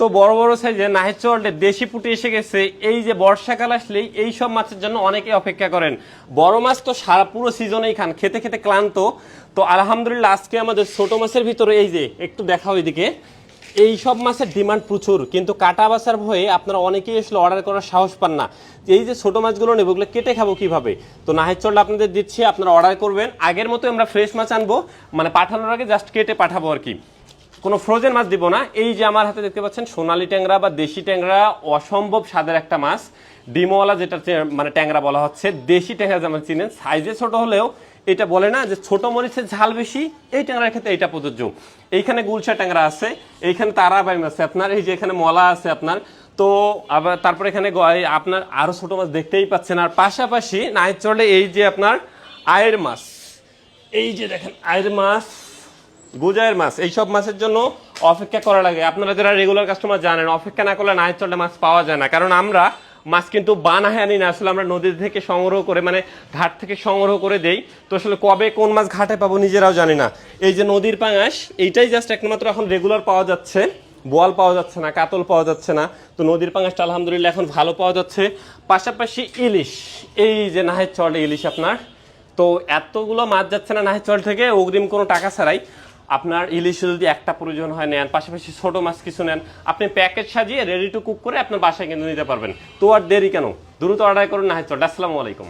তো বড় বড় সাইজে নাহের চলটে দেশি পুঁটি এসে গেছে। এই যে বর্ষাকাল আসলেই এই সব মাছের জন্য অনেকে অপেক্ষা করেন। বড় মাছ তো সারা পুরো সিজনেই খান, খেতে খেতে ক্লান্ত। তো আলহামদুলিল্লাহ আজকে আমাদের ছোট মাছের ভিতরে এই যে, একটু দেখাও এদিকে। এই সব মাছের ডিমান্ড প্রচুর, কিন্তু কাটা বাসার ভয়ে আপনারা অনেকেই আসলে অর্ডার করার সাহস পান না। এই যে ছোট মাছগুলো নেব, ওগুলো কেটে খাব কীভাবে? তো নাহের চলটা আপনাদের দিচ্ছি, আপনারা অর্ডার করবেন। আগের মতো আমরা ফ্রেশ মাছ আনব মানে পাঠানোর আগে জাস্ট কেটে পাঠাবো আর কি। কোনো ফ্রোজেন মাছ দিব না। এই যে আমার হাতে দেখতে পাচ্ছেন, সোনালী ট্যাংরা বা দেশি ট্যাংরা, অসম্ভব স্বাদের একটা মাছ। ডিমওয়ালা যেটা মানে ট্যাংরা বলা হচ্ছে, দেশি ট্যাংরা যেমন চিনেন সাইজে ছোট হলেও এটা বলে না যে ছোট মরিচের ঝাল বেশি, এই ট্যাংরার ক্ষেত্রে এটা প্রযোজ্য। এইখানে গুলশা ট্যাংরা আছে, এইখানে তারাবাইম আছে আপনার, এই যে এখানে মলা আছে আপনার। তো আবার তারপরে এখানে আপনার আরও ছোট মাছ দেখতেই পাচ্ছেন। আর পাশাপাশি নাইট চলে এই যে আপনার আয়ের মাছ, এই যে দেখেন আয়ের মাছ গুজায়ের মাছ, এইসব মাছের জন্য অপেক্ষা করা লাগে। আপনারা যারা রেগুলার কাস্টমার জানেন, অপেক্ষা না করলে না চলে মাছ পাওয়া যায় না। কারণ আমরা মাছ কিন্তু বানাহে আনি না, আসলে আমরা নদী থেকে সংগ্রহ করে মানে ঘাট থেকে সংগ্রহ করে দেই। তো আসলে কবে কোন মাছ ঘাটে পাবো নিজেরাও জানি না। এই যে নদীর পাঙাশ, এইটাই জাস্ট একমাত্র এখন রেগুলার পাওয়া যাচ্ছে। বোয়াল পাওয়া যাচ্ছে না, কাতল পাওয়া যাচ্ছে না। তো নদীর পাঙাশটা আলহামদুলিল্লাহ এখন ভালো পাওয়া যাচ্ছে। পাশাপাশি ইলিশ, এই যে নাহের চলে ইলিশ আপনার। তো এতগুলো মাছ যাচ্ছে না নাহের চল থেকে, অগ্রিম কোনো টাকা ছাড়াই। আপনার ইলিশ যদি একটা প্রয়োজন হয় নেন, পাশাপাশি ছোট মাছ কিছু নেন, আপনি প্যাকেট সাজিয়ে রেডি টু কুক করে আপনার বাসায় কিন্তু নিতে পারবেন। তো আর দেরি কেন? দ্রুত অর্ডার করুন না হয়তো আসসালামু আলাইকুম।